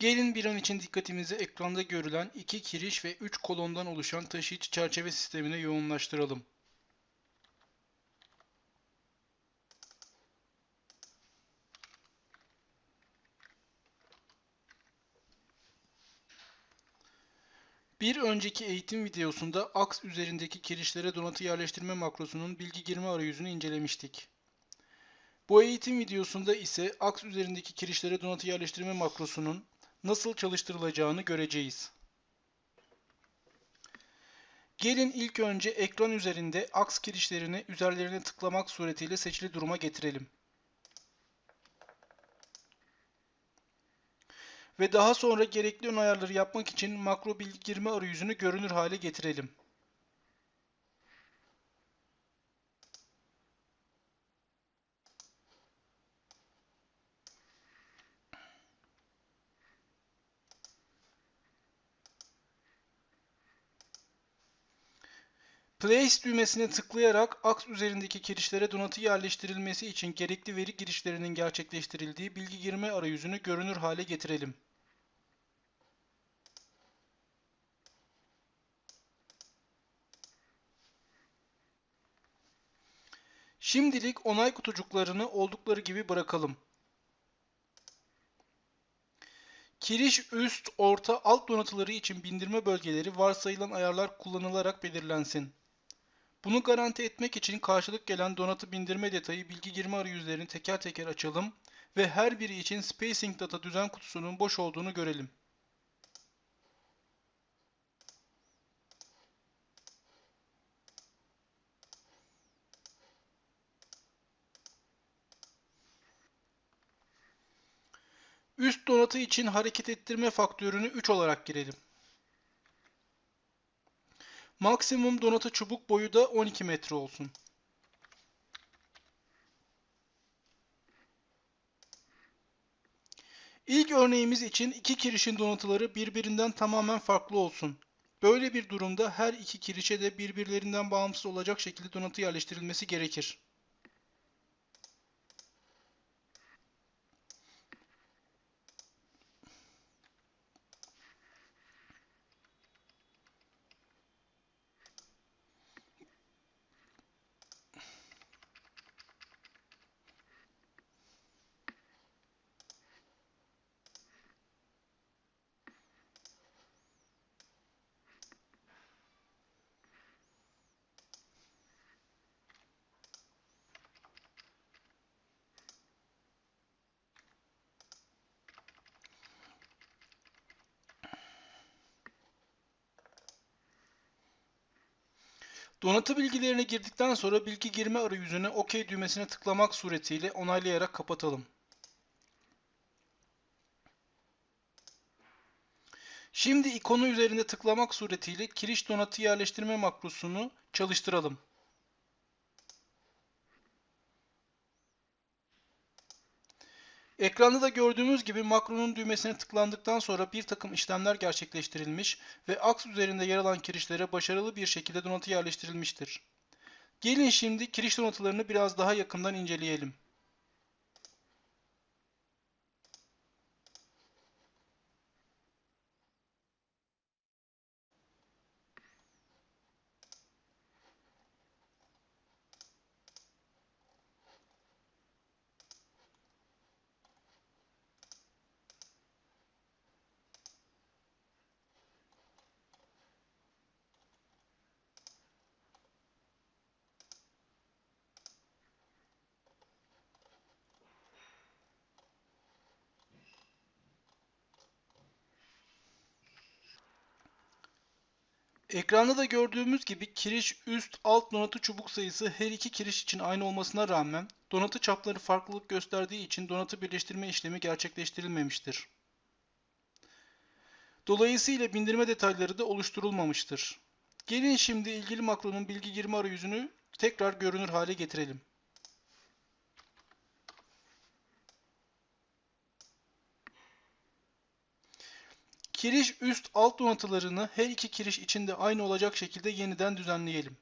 Gelin bir an için dikkatimizi ekranda görülen iki kiriş ve üç kolondan oluşan taşıyıcı çerçeve sistemine yoğunlaştıralım. Bir önceki eğitim videosunda aks üzerindeki kirişlere donatı yerleştirme makrosunun bilgi girme arayüzünü incelemiştik. Bu eğitim videosunda ise aks üzerindeki kirişlere donatı yerleştirme makrosunun nasıl çalıştırılacağını göreceğiz. Gelin ilk önce ekran üzerinde aks kirişlerini üzerlerine tıklamak suretiyle seçili duruma getirelim. Ve daha sonra gerekli ön ayarları yapmak için makro bilgi girme arayüzünü görünür hale getirelim. Place düğmesine tıklayarak aks üzerindeki kirişlere donatı yerleştirilmesi için gerekli veri girişlerinin gerçekleştirildiği bilgi girme arayüzünü görünür hale getirelim. Şimdilik onay kutucuklarını oldukları gibi bırakalım. Kiriş üst, orta, alt donatıları için bindirme bölgeleri varsayılan ayarlar kullanılarak belirlensin. Bunu garanti etmek için karşılık gelen donatı bindirme detayı bilgi girme arayüzlerini teker teker açalım ve her biri için spacing data düzen kutusunun boş olduğunu görelim. Üst donatı için hareket ettirme faktörünü 3 olarak girelim. Maksimum donatı çubuk boyu da 12 metre olsun. İlk örneğimiz için iki kirişin donatıları birbirinden tamamen farklı olsun. Böyle bir durumda her iki kirişe de birbirlerinden bağımsız olacak şekilde donatı yerleştirilmesi gerekir. Donatı bilgilerini girdikten sonra bilgi girme arayüzüne OK düğmesine tıklamak suretiyle onaylayarak kapatalım. Şimdi ikonu üzerinde tıklamak suretiyle kiriş donatı yerleştirme makrosunu çalıştıralım. Ekranda da gördüğümüz gibi makronun düğmesine tıklandıktan sonra bir takım işlemler gerçekleştirilmiş ve aks üzerinde yer alan kirişlere başarılı bir şekilde donatı yerleştirilmiştir. Gelin şimdi kiriş donatılarını biraz daha yakından inceleyelim. Ekranda da gördüğümüz gibi kiriş üst alt donatı çubuk sayısı her iki kiriş için aynı olmasına rağmen donatı çapları farklılık gösterdiği için donatı birleştirme işlemi gerçekleştirilmemiştir. Dolayısıyla bindirme detayları da oluşturulmamıştır. Gelin şimdi ilgili makronun bilgi girme arayüzünü tekrar görünür hale getirelim. Kiriş üst alt donatılarını her iki kiriş içinde aynı olacak şekilde yeniden düzenleyelim.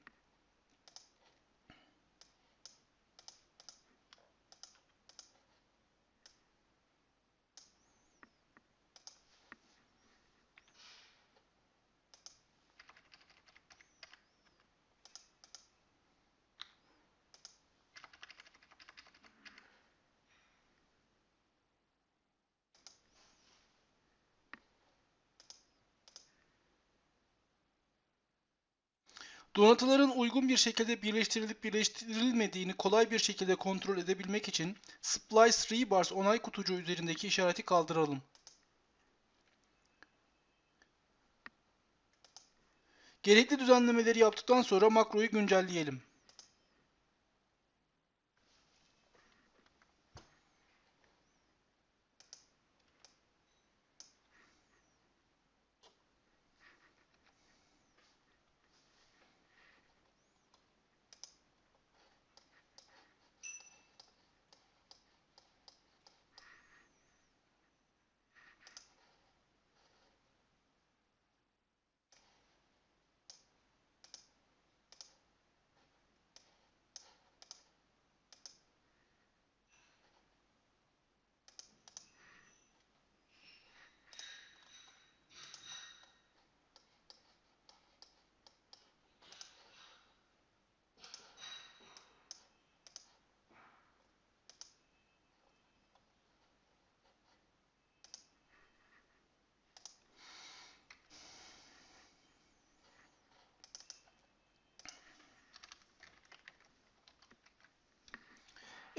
Donatıların uygun bir şekilde birleştirilip birleştirilmediğini kolay bir şekilde kontrol edebilmek için Splice Rebars onay kutucuğu üzerindeki işareti kaldıralım. Gerekli düzenlemeleri yaptıktan sonra makroyu güncelleyelim.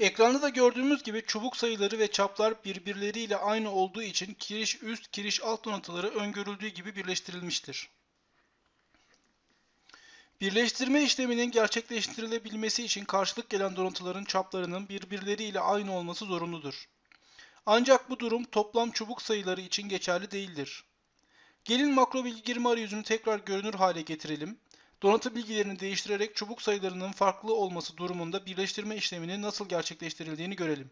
Ekranda da gördüğümüz gibi çubuk sayıları ve çaplar birbirleriyle aynı olduğu için kiriş üst, kiriş alt donatıları öngörüldüğü gibi birleştirilmiştir. Birleştirme işleminin gerçekleştirilebilmesi için karşılık gelen donatıların çaplarının birbirleriyle aynı olması zorunludur. Ancak bu durum toplam çubuk sayıları için geçerli değildir. Gelin makro bilgi girme arayüzünü tekrar görünür hale getirelim. Donatı bilgilerini değiştirerek çubuk sayılarının farklı olması durumunda birleştirme işleminin nasıl gerçekleştirildiğini görelim.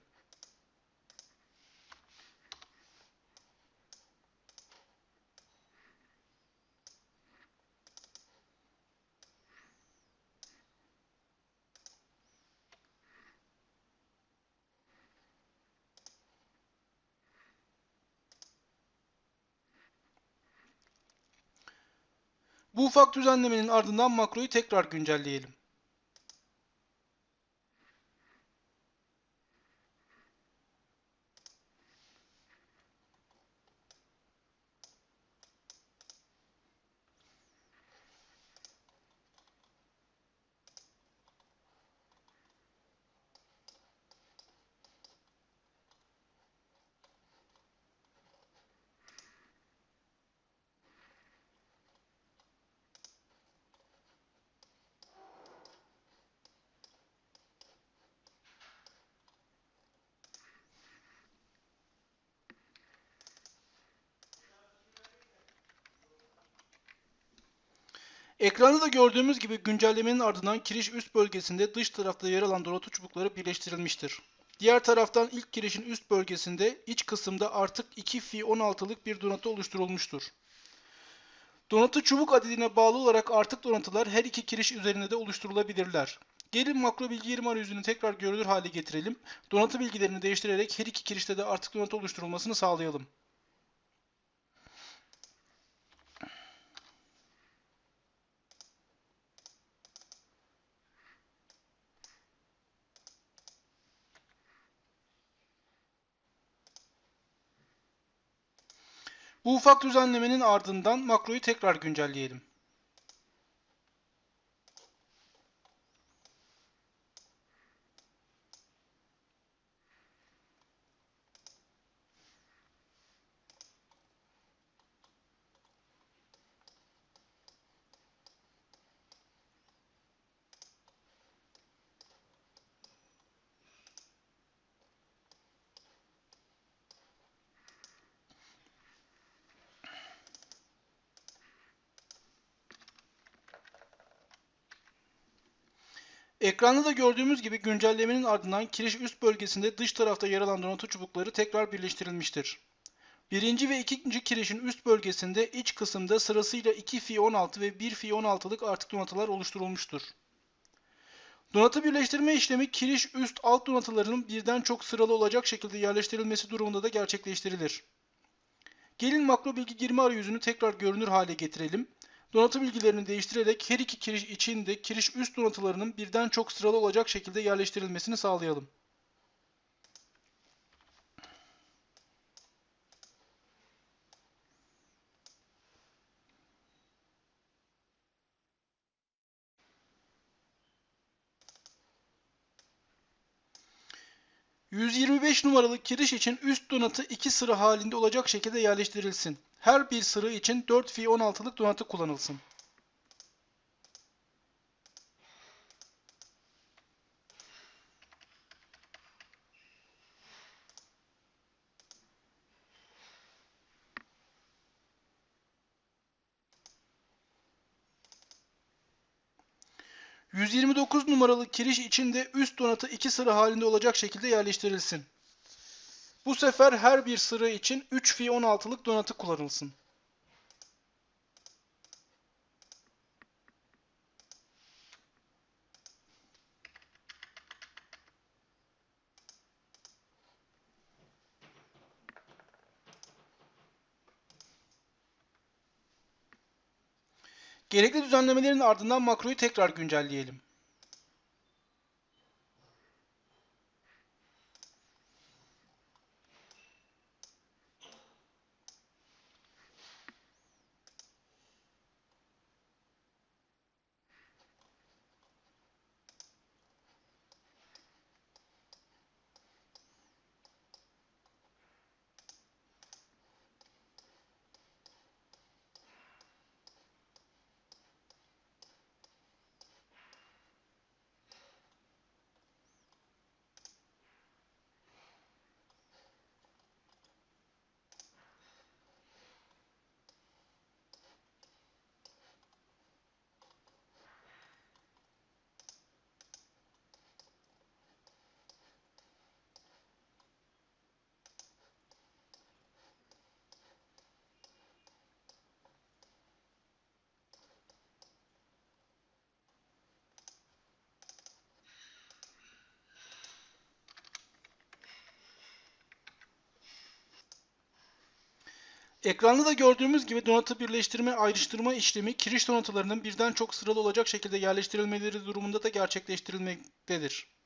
Ufak düzenlemenin ardından makroyu tekrar güncelleyelim. Ekranda da gördüğümüz gibi güncellemenin ardından kiriş üst bölgesinde dış tarafta yer alan donatı çubukları birleştirilmiştir. Diğer taraftan ilk kirişin üst bölgesinde iç kısımda artık 2 fi 16'lık bir donatı oluşturulmuştur. Donatı çubuk adedine bağlı olarak artık donatılar her iki kiriş üzerinde de oluşturulabilirler. Gelin makro bilgi yerime arayüzünü tekrar görünür hale getirelim. Donatı bilgilerini değiştirerek her iki kirişte de artık donatı oluşturulmasını sağlayalım. Bu ufak düzenlemenin ardından makroyu tekrar güncelleyelim. Ekranda da gördüğümüz gibi güncellemenin ardından kiriş üst bölgesinde dış tarafta yer alan donatı çubukları tekrar birleştirilmiştir. Birinci ve ikinci kirişin üst bölgesinde iç kısımda sırasıyla 2 fi 16 ve 1 fi 16'lık artık donatılar oluşturulmuştur. Donatı birleştirme işlemi kiriş üst alt donatılarının birden çok sıralı olacak şekilde yerleştirilmesi durumunda da gerçekleştirilir. Gelin makro bilgi girme arayüzünü tekrar görünür hale getirelim. Donatı bilgilerini değiştirerek her iki kiriş içinde kiriş üst donatılarının birden çok sıralı olacak şekilde yerleştirilmesini sağlayalım. 125 numaralı kiriş için üst donatı iki sıra halinde olacak şekilde yerleştirilsin. Her bir sıra için 4 fi 16'lık donatı kullanılsın. ...129 numaralı kiriş içinde üst donatı iki sıra halinde olacak şekilde yerleştirilsin. Bu sefer her bir sıra için 3 fi 16'lık donatı kullanılsın. Gerekli düzenlemelerin ardından makroyu tekrar güncelleyelim. Ekranda da gördüğümüz gibi donatı birleştirme ayrıştırma işlemi kiriş donatılarının birden çok sıralı olacak şekilde yerleştirilmeleri durumunda da gerçekleştirilmektedir.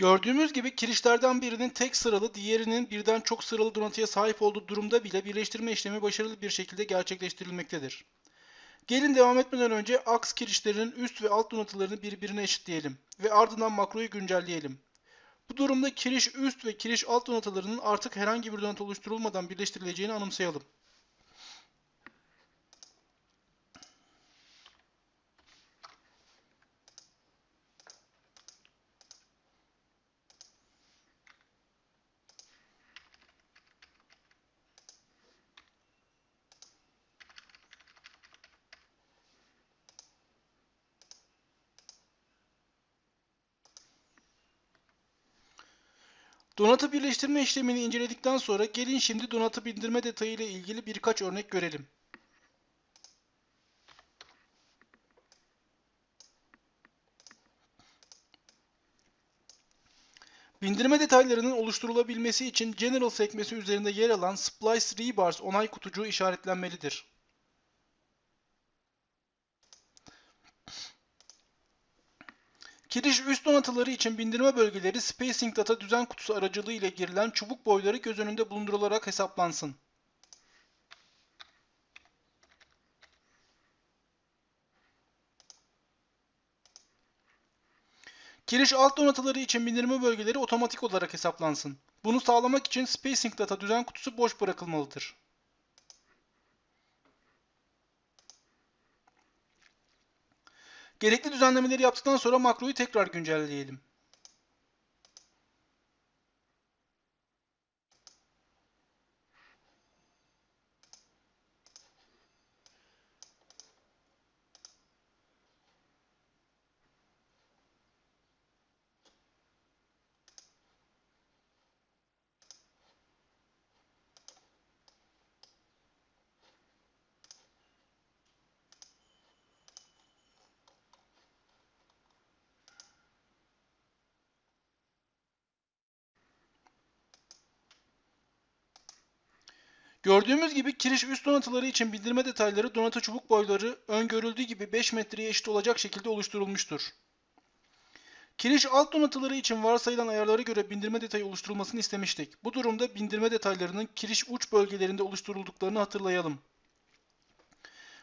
Gördüğümüz gibi kirişlerden birinin tek sıralı, diğerinin birden çok sıralı donatıya sahip olduğu durumda bile birleştirme işlemi başarılı bir şekilde gerçekleştirilmektedir. Gelin devam etmeden önce aks kirişlerinin üst ve alt donatılarını birbirine eşitleyelim ve ardından makroyu güncelleyelim. Bu durumda kiriş üst ve kiriş alt donatılarının artık herhangi bir donatı oluşturulmadan birleştirileceğini anımsayalım. Donatı birleştirme işlemini inceledikten sonra gelin şimdi donatı bindirme detayı ile ilgili birkaç örnek görelim. Bindirme detaylarının oluşturulabilmesi için General sekmesi üzerinde yer alan Splice Rebars onay kutucuğu işaretlenmelidir. Kiriş üst donatıları için bindirme bölgeleri Spacing Data düzen kutusu aracılığı ile girilen çubuk boyları göz önünde bulundurularak hesaplansın. Kiriş alt donatıları için bindirme bölgeleri otomatik olarak hesaplansın. Bunu sağlamak için Spacing Data düzen kutusu boş bırakılmalıdır. Gerekli düzenlemeleri yaptıktan sonra makroyu tekrar güncelleyelim. Gördüğümüz gibi kiriş üst donatıları için bildirme detayları donatı çubuk boyları öngörüldüğü gibi 5 metreye eşit olacak şekilde oluşturulmuştur. Kiriş alt donatıları için varsayılan ayarlara göre bindirme detayı oluşturulmasını istemiştik. Bu durumda bindirme detaylarının kiriş uç bölgelerinde oluşturulduklarını hatırlayalım.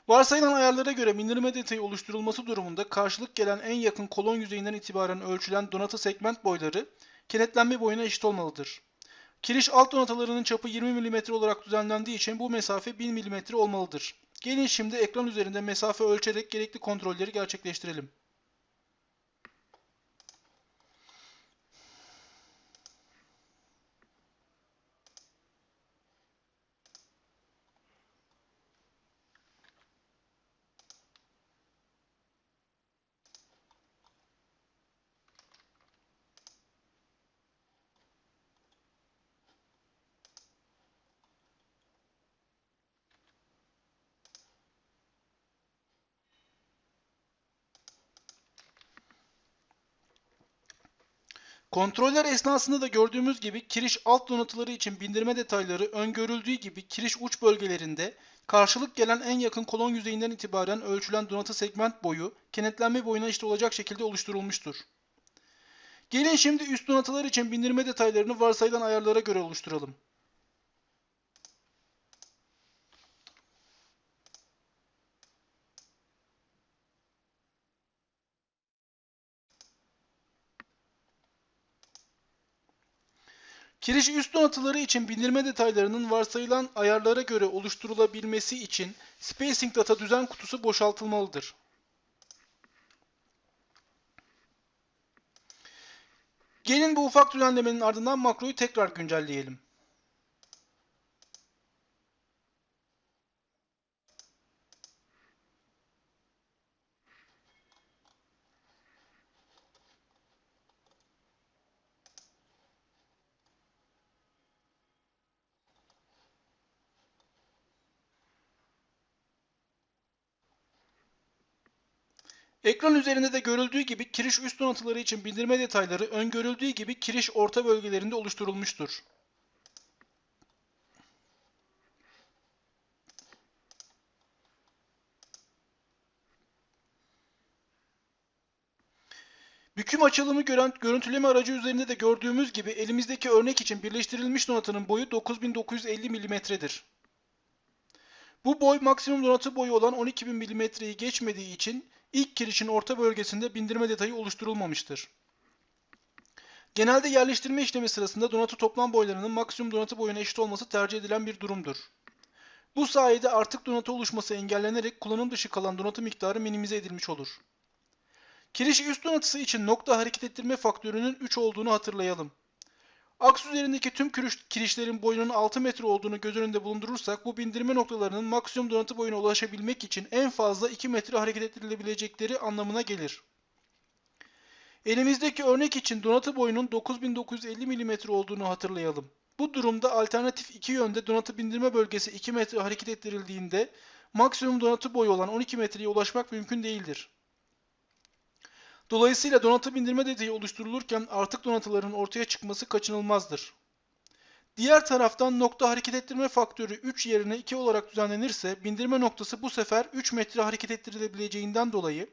Varsayılan ayarlara göre bindirme detayı oluşturulması durumunda karşılık gelen en yakın kolon yüzeyinden itibaren ölçülen donatı segment boyları kenetlenme boyuna eşit olmalıdır. Kiriş alt donatalarının çapı 20 mm olarak düzenlendiği için bu mesafe 1000 mm olmalıdır. Gelin şimdi ekran üzerinde mesafe ölçerek gerekli kontrolleri gerçekleştirelim. Kontroller esnasında da gördüğümüz gibi kiriş alt donatıları için bindirme detayları öngörüldüğü gibi kiriş uç bölgelerinde karşılık gelen en yakın kolon yüzeyinden itibaren ölçülen donatı segment boyu kenetlenme boyuna eşit olacak şekilde oluşturulmuştur. Gelin şimdi üst donatılar için bindirme detaylarını varsayılan ayarlara göre oluşturalım. Kiriş üst donatıları için bindirme detaylarının varsayılan ayarlara göre oluşturulabilmesi için Spacing Data düzen kutusu boşaltılmalıdır. Gelin bu ufak düzenlemenin ardından makroyu tekrar güncelleyelim. Ekran üzerinde de görüldüğü gibi kiriş üst donatıları için bildirme detayları öngörüldüğü gibi kiriş orta bölgelerinde oluşturulmuştur. Büküm açılımı gören görüntüleme aracı üzerinde de gördüğümüz gibi elimizdeki örnek için birleştirilmiş donatının boyu 9950 mm'dir. Bu boy maksimum donatı boyu olan 12000 mm'yi geçmediği için ilk kirişin orta bölgesinde bindirme detayı oluşturulmamıştır. Genelde yerleştirme işlemi sırasında donatı toplam boylarının maksimum donatı boyuna eşit olması tercih edilen bir durumdur. Bu sayede artık donatı oluşması engellenerek kullanım dışı kalan donatı miktarı minimize edilmiş olur. Kiriş üst donatısı için nokta hareket ettirme faktörünün 3 olduğunu hatırlayalım. Aks üzerindeki tüm kirişlerin boyunun 6 metre olduğunu göz önünde bulundurursak bu bindirme noktalarının maksimum donatı boyuna ulaşabilmek için en fazla 2 metre hareket ettirilebilecekleri anlamına gelir. Elimizdeki örnek için donatı boyunun 9950 mm olduğunu hatırlayalım. Bu durumda alternatif iki yönde donatı bindirme bölgesi 2 metre hareket ettirildiğinde maksimum donatı boyu olan 12 metreye ulaşmak mümkün değildir. Dolayısıyla donatı bindirme detayı oluşturulurken artık donatıların ortaya çıkması kaçınılmazdır. Diğer taraftan nokta hareket ettirme faktörü 3 yerine 2 olarak düzenlenirse bindirme noktası bu sefer 3 metre hareket ettirilebileceğinden dolayı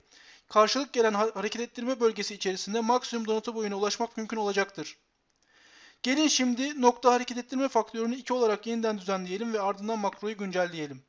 karşılık gelen hareket ettirme bölgesi içerisinde maksimum donatı boyuna ulaşmak mümkün olacaktır. Gelin şimdi nokta hareket ettirme faktörünü 2 olarak yeniden düzenleyelim ve ardından makroyu güncelleyelim.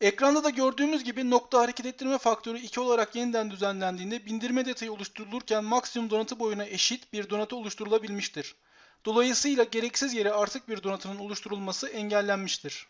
Ekranda da gördüğümüz gibi nokta hareket ettirme faktörü 2 olarak yeniden düzenlendiğinde bindirme detayı oluşturulurken maksimum donatı boyuna eşit bir donatı oluşturulabilmiştir. Dolayısıyla gereksiz yere artık bir donatının oluşturulması engellenmiştir.